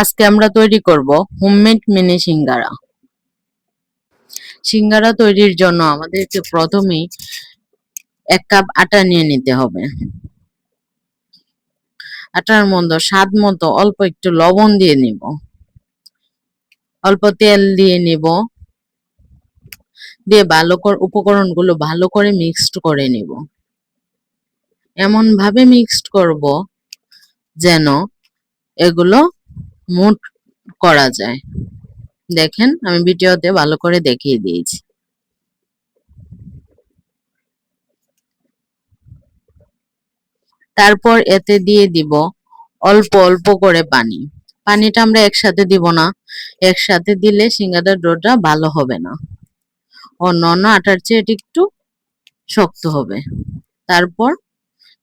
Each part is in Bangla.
আজকে আমরা তৈরি করব হোমমেড মিনি সিঙ্গারা। সিঙ্গারা তৈরির জন্য আমাদেরকে প্রথমেই এক কাপ আটা নিয়ে নিতে হবে। আটার মধ্যে স্বাদ মতো অল্প একটু লবণ দিয়ে নিব। অল্প তেল দিয়ে নিব। দিয়ে ভালো করে, উপকরণগুলো ভালো করে মিক্সড করে নিব। এমন ভাবে মিক্সড করব যেন এগুলো মুট করা যায়। দেখেন, আমি ভিডিওতে ভালো করে দেখিয়ে দিয়েছি। তারপর এতে দিয়ে দিব অল্প অল্প করে পানি। পানিটা আমরা একসাথে দিব না। একসাথে দিলে সিঙ্গাদার ডোটা ভালো হবে না। অন্য অন্য আটার চেয়ে এটি একটু শক্ত হবে। তারপর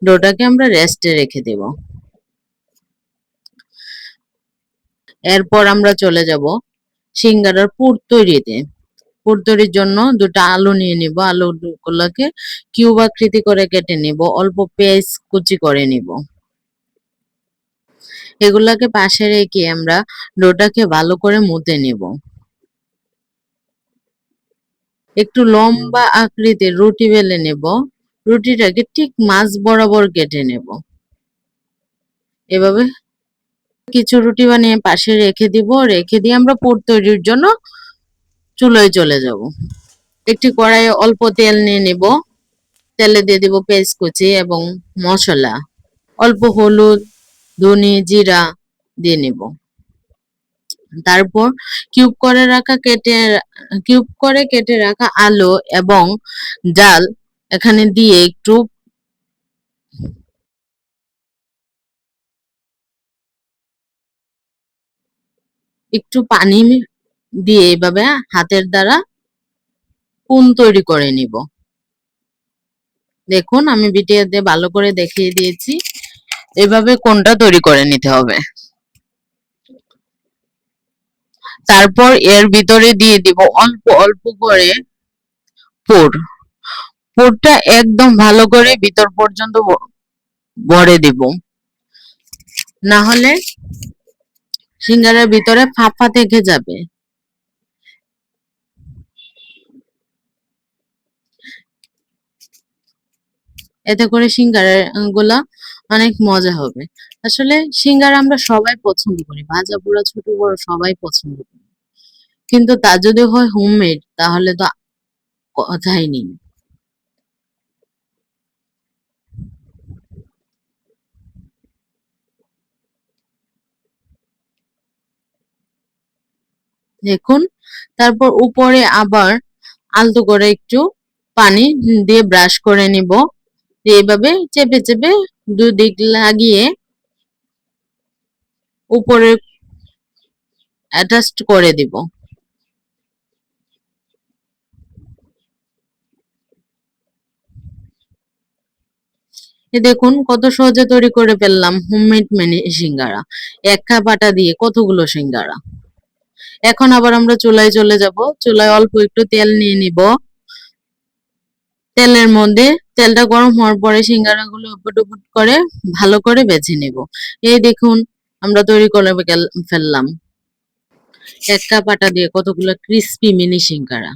ডোটাকে আমরা রেস্টে রেখে দেব। এরপর আমরা চলে যাব সিঙ্গারার পুর তৈরিতে। পুর তৈরির জন্য দুটো আলু নিয়ে নিব, আলুগুলোকে কিউব আকৃতি করে কেটে নিব, অল্প পেঁয়াজ কুচি করে নিব। এগুলাকে পাশে রেখে আমরা ডোটাকে ভালো করে মুতে নিব। একটু লম্বা আকৃতির রুটি বেলে নেব, রুটিটাকে ঠিক মাছ বরাবর কেটে নেব। এভাবে কিছু রুটি বানিয়ে পাশে রেখে দিব, রেখে দিয়ে আমরা পুর তৈরির জন্য চুলোয় চলে যাব। একটি কড়াইয়ে অল্প তেল নিয়ে নেব। তেলে দিয়ে দিব পেঁয়াজ কুচি এবং মশলা। অল্প হলুদ, ধনে জিরা দিয়ে নেব। তারপর কিউব করে রাখা কেটে, কিউব করে কেটে রাখা আলু এবং ডাল এখানে দিয়ে একটু একটু পানি দিয়ে এভাবে হাতের দ্বারা পুন তৈরি করে নিব। দেখুন, আমি ভিডিওতে ভালো করে দেখিয়ে দিয়েছি, এভাবে কোনটা তৈরি করে নিতে হবে। তারপর এর ভিতরে দিয়ে দিব অল্প অল্প করে পুর। পুরটা একদম ভালো করে ভিতর পর্যন্ত ভরে দিব। না হলে সিঙ্গারের ভিতরে ফাঁপা থেকে যাবে। এতে করে সিঙ্গারেরগুলা অনেক মজা হবে। আসলে সিঙ্গারা আমরা সবাই পছন্দ করি ভাজা পোড়া ছোট বড় সবাই পছন্দ করি। কিন্তু তা যদি হয় হোমমেড তাহলে তো কথাই নেই। দেখুন তারপর উপরে আবার আলতো করে একটু পানি দিয়ে ব্রাশ করে নিব। এইভাবে চেপে চেপে দুদিক লাগিয়ে উপরে অ্যাটাচড করে দিব। দেখুন কত সহজে তৈরি করে ফেললাম। হোমমেড মেনে সিঙ্গারা। এক কাপ দিয়ে কতগুলো সিঙ্গারা? এখন আবার আমরা চুলায় চলে যাব। চুলায় অল্প একটু তেল নিয়ে নিব। তেলের মধ্যে তেলটা গরম হওয়ার পরে সিঙ্গারা গুলো উপট উপট করে ভালো করে বেছে নেব। এই দেখুন, আমরা তৈরি করে ফেললাম। এক কাপ আটা দিয়ে কতগুলো ক্রিস্পি মিনি সিঙ্গারা।